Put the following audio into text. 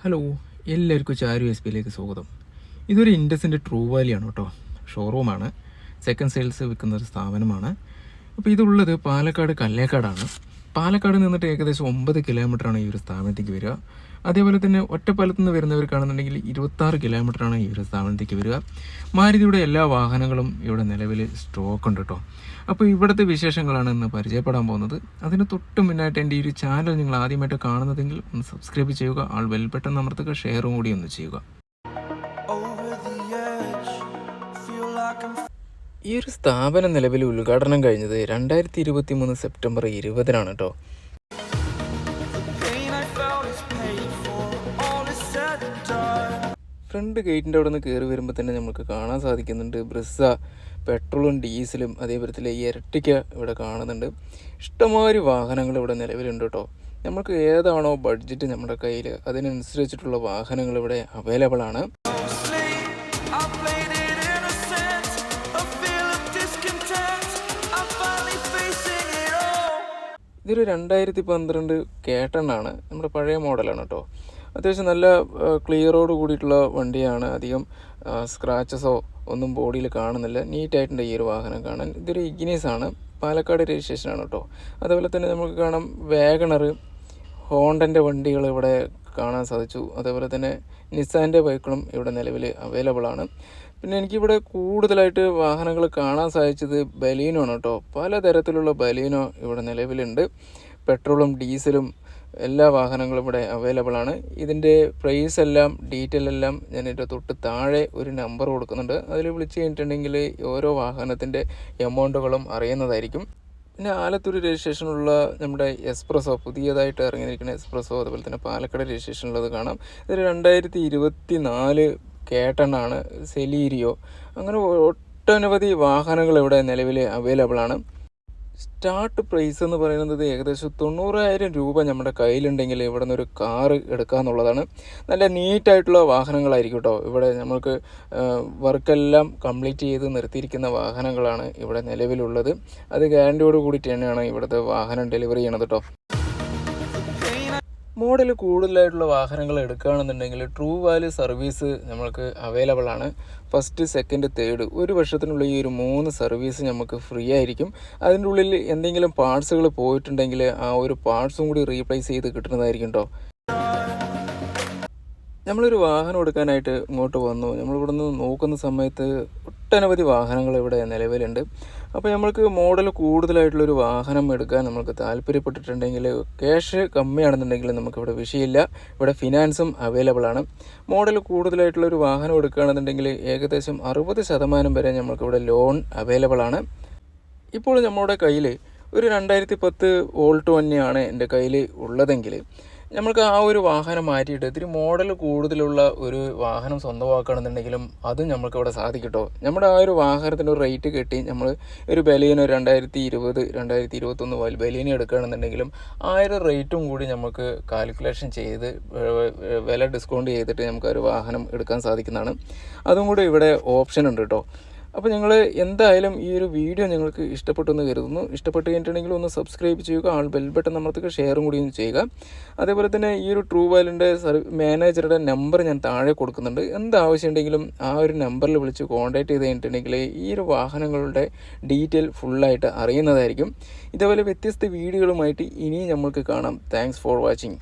Hello എല്ലാവർക്കും ചാരു S പിയിലേക്ക് സ്വാഗതം. ഇതൊരു ഇൻഡസിന്റെ ട്രൂ വാലിയാണ് കേട്ടോ. ഷോറൂമാണ് സെക്കൻഡ് സെയിൽസ് വിൽക്കുന്ന ഒരു സ്ഥാപനമാണ്. അപ്പോൾ ഇതുള്ളത് പാലക്കാട് കല്ലേക്കാടാണ്. പാലക്കാട് നിന്നിട്ട് ഏകദേശം ഒമ്പത് കിലോമീറ്ററാണ് ഈ ഒരു സ്ഥാപനത്തേക്ക് വരിക. അതേപോലെ തന്നെ ഒറ്റപ്പാലത്ത് നിന്ന് വരുന്നവർക്കാണെന്നുണ്ടെങ്കിൽ ഇരുപത്താറ് കിലോമീറ്ററാണ് ഈ ഒരു സ്ഥാപനത്തേക്ക് വരിക. മാരുതിയുടെ എല്ലാ വാഹനങ്ങളും ഇവിടെ നിലവിൽ സ്റ്റോക്ക് ഉണ്ട് കേട്ടോ. അപ്പോൾ ഇവിടുത്തെ വിശേഷങ്ങളാണ് ഇന്ന് പരിചയപ്പെടാൻ പോകുന്നത്. അതിന് തൊട്ട് മുന്നായിട്ട് എന്റെ ഈ ഒരു ചാനൽ നിങ്ങൾ ആദ്യമായിട്ട് കാണുന്നതെങ്കിൽ ഒന്ന് സബ്സ്ക്രൈബ് ചെയ്യുക ആൾ ബെൽ ബട്ടൺ അമർത്തുക ഷെയറും കൂടി ഒന്ന് ചെയ്യുക. ഈ ഒരു സ്ഥാപനം നിലവിൽ ഉദ്ഘാടനം കഴിഞ്ഞത് രണ്ടായിരത്തി ഇരുപത്തി മൂന്ന് സെപ്റ്റംബർ ഇരുപതിനാണ് കേട്ടോ. ഫ്രണ്ട് ഗേറ്റിന്റെ അവിടെ നിന്ന് കയറി വരുമ്പോൾ തന്നെ നമുക്ക് കാണാൻ സാധിക്കുന്നുണ്ട്. ബ്രിസ പെട്രോളും ഡീസലും അതേപോലെ തന്നെ ഇരട്ടിക്ക ഇവിടെ കാണുന്നുണ്ട്. ഇഷ്ടമാതിരി വാഹനങ്ങൾ ഇവിടെ നിലവിലുണ്ട് കേട്ടോ നമുക്ക് ഏതാണോ ബഡ്ജറ്റ് നമ്മുടെ കയ്യിൽ അതിനനുസരിച്ചിട്ടുള്ള വാഹനങ്ങൾ ഇവിടെ അവൈലബിൾ ആണ് ഇതൊരു രണ്ടായിരത്തി പന്ത്രണ്ട് കേട്ടണാണ് നമ്മുടെ പഴയ മോഡലാണ് കേട്ടോ. അത്യാവശ്യം നല്ല ക്ലിയറോട് കൂടിയിട്ടുള്ള വണ്ടിയാണ്. അധികം സ്ക്രാച്ചസോ ഒന്നും ബോഡിയിൽ കാണുന്നില്ല. നീറ്റായിട്ടുണ്ട് ഈ ഒരു വാഹനം കാണാൻ. ഇതൊരു ഇഗ്നീസ് ആണ് പാലക്കാട് രജിസ്ട്രേഷനാണ് കേട്ടോ. അതുപോലെ തന്നെ നമുക്ക് കാണാം വാഗണർ ഹോണ്ടന്റെ വണ്ടികൾ ഇവിടെ കാണാൻ സാധിച്ചു. അതേപോലെ തന്നെ നിസാന്റെ ബൈക്കുകളും ഇവിടെ നിലവിൽ അവൈലബിൾ ആണ്. പിന്നെ എനിക്കിവിടെ കൂടുതലായിട്ട് വാഹനങ്ങൾ കാണാൻ സാധിച്ചത് ബലീനോ ആണ് കേട്ടോ. പലതരത്തിലുള്ള ബലീനോ ഇവിടെ നിലവിലുണ്ട്. പെട്രോളും ഡീസലും എല്ലാ വാഹനങ്ങളും ഇവിടെ അവൈലബിൾ ആണ്. ഇതിന്റെ പ്രൈസ് എല്ലാം ഡീറ്റെയിൽ എല്ലാം ഞാൻ ഇതിന്റെ തൊട്ട് താഴെ ഒരു നമ്പർ കൊടുക്കുന്നുണ്ട്. അതിൽ വിളിച്ച് കഴിഞ്ഞിട്ടുണ്ടെങ്കിൽ ഓരോ വാഹനത്തിന്റെ എമൗണ്ടുകളും അറിയുന്നതായിരിക്കും. പിന്നെ ആലത്തൂർ രജിസ്ട്രേഷനുള്ള നമ്മുടെ എക്സ്പ്രസോ പുതിയതായിട്ട് ഇറങ്ങിയിരിക്കുന്ന എക്സ്പ്രസോ അതുപോലെ തന്നെ പാലക്കാട് രജിസ്ട്രേഷനുള്ളത് കാണാം. ഇത് രണ്ടായിരത്തി ഇരുപത്തി നാല് കേട്ടണാണ് സെലീരിയോ. അങ്ങനെ ഒട്ടനവധി വാഹനങ്ങൾ ഇവിടെ നിലവിൽ അവൈലബിൾ ആണ്. സ്റ്റാർട്ട് പ്രൈസ് എന്ന് പറയുന്നത് ഏകദേശം തൊണ്ണൂറായിരം രൂപ നമ്മുടെ കയ്യിലുണ്ടെങ്കിൽ ഇവിടെ നിന്ന് ഒരു കാറ് എടുക്കാന്നുള്ളതാണ് നല്ല നീറ്റായിട്ടുള്ള വാഹനങ്ങളായിരിക്കും കേട്ടോ ഇവിടെ നമ്മൾക്ക് വർക്കെല്ലാം കംപ്ലീറ്റ് ചെയ്ത് നിർത്തിയിരിക്കുന്ന വാഹനങ്ങളാണ് ഇവിടെ നിലവിലുള്ളത്. അത് ഗ്യാരണ്ടിയോട് കൂടി തന്നെയാണ് ഇവിടുത്തെ വാഹനം ഡെലിവറി ചെയ്യണത് കേട്ടോ മോഡൽ കൂടുതലായിട്ടുള്ള വാഹനങ്ങൾ എടുക്കുകയാണെന്നുണ്ടെങ്കിൽ ട്രൂ വാല്യൂ സർവീസ് നമ്മൾക്ക് അവൈലബിൾ ആണ്. ഫസ്റ്റ് സെക്കൻഡ് തേർഡ് ഒരു വർഷത്തിനുള്ളിൽ ഈ ഒരു മൂന്ന് സർവീസ് നമുക്ക് ഫ്രീ ആയിരിക്കും. അതിന്റെ ഉള്ളിൽ എന്തെങ്കിലും പാർട്സുകൾ പോയിട്ടുണ്ടെങ്കിൽ ആ ഒരു പാർട്സും കൂടി റീപ്ലേസ് ചെയ്ത് കിട്ടുന്നതായിരിക്കും കേട്ടോ നമ്മളൊരു വാഹനം എടുക്കാനായിട്ട് ഇങ്ങോട്ട് വന്നു. നമ്മളിവിടെ നിന്ന് നോക്കുന്ന സമയത്ത് ഒട്ടനവധി വാഹനങ്ങൾ ഇവിടെ നിലവിലുണ്ട്. അപ്പോൾ നമ്മൾക്ക് മോഡൽ കൂടുതലായിട്ടുള്ളൊരു വാഹനം എടുക്കാൻ നമുക്ക് താല്പര്യപ്പെട്ടിട്ടുണ്ടെങ്കിൽ ക്യാഷ് കമ്മിയാണെന്നുണ്ടെങ്കിൽ നമുക്കിവിടെ വിഷയമില്ല. ഇവിടെ ഫിനാൻസും അവൈലബിൾ ആണ്. മോഡൽ കൂടുതലായിട്ടുള്ളൊരു വാഹനം എടുക്കുകയാണെന്നുണ്ടെങ്കിൽ ഏകദേശം അറുപത് ശതമാനം വരെ നമുക്കിവിടെ ലോൺ അവൈലബിൾ ആണ്. ഇപ്പോൾ നമ്മുടെ കയ്യിൽ ഒരു രണ്ടായിരത്തി പത്ത് വോൾട്ട് തന്നെയാണ് എന്റെ കയ്യിൽ ഉള്ളതെങ്കിൽ നമുക്ക് ആ ഒരു വാഹനം മാറ്റിയിട്ട് ഇത്തിരി മോഡൽ കൂടുതലുള്ള ഒരു വാഹനം സ്വന്തമാക്കുകയാണെന്നുണ്ടെങ്കിലും അതും നമുക്ക് ഇവിടെ സാധിക്കട്ടോ. നമ്മുടെ ആ ഒരു വാഹനത്തിന്റെ ഒരു റേറ്റ് കെട്ടി നമ്മൾ ഒരു ബലീനോ രണ്ടായിരത്തി ഇരുപത് രണ്ടായിരത്തി ഇരുപത്തൊന്ന് ബലീന എടുക്കുകയാണെന്നുണ്ടെങ്കിലും ആ ഒരു റേറ്റും കൂടി നമുക്ക് കാൽക്കുലേഷൻ ചെയ്ത് വില ഡിസ്കൗണ്ട് ചെയ്തിട്ട് നമുക്ക് ഒരു വാഹനം എടുക്കാൻ സാധിക്കുന്നതാണ്. അതും കൂടി ഇവിടെ ഓപ്ഷൻ ഉണ്ട് കേട്ടോ അപ്പോൾ ഞങ്ങൾ എന്തായാലും ഈ ഒരു വീഡിയോ നിങ്ങൾക്ക് ഇഷ്ടപ്പെട്ടു എന്ന് കരുതുന്നു. ഇഷ്ടപ്പെട്ട് കഴിഞ്ഞിട്ടുണ്ടെങ്കിൽ ഒന്ന് സബ്സ്ക്രൈബ് ചെയ്യുക ആൾ ബെൽ ബട്ടൺ അമർത്തുക ഷെയറും കൂടി ഒന്ന് ചെയ്യുക. അതേപോലെ തന്നെ ഈ ഒരു ട്രൂ വാലിന്റെ മാനേജറുടെ നമ്പർ ഞാൻ താഴെ കൊടുക്കുന്നുണ്ട്. എന്ത് ആവശ്യമുണ്ടെങ്കിലും ആ ഒരു നമ്പറിൽ വിളിച്ച് കോൺടാക്ട് ചെയ്ത് കഴിഞ്ഞിട്ടുണ്ടെങ്കിൽ ഈ ഒരു വാഹനങ്ങളുടെ ഡീറ്റെയിൽ ഫുള്ളായിട്ട് അറിയുന്നതായിരിക്കും. ഇതേപോലെ വ്യത്യസ്ത വീഡിയോകളുമായിട്ട് ഇനിയും നമ്മൾക്ക് കാണാം. Thanks for watching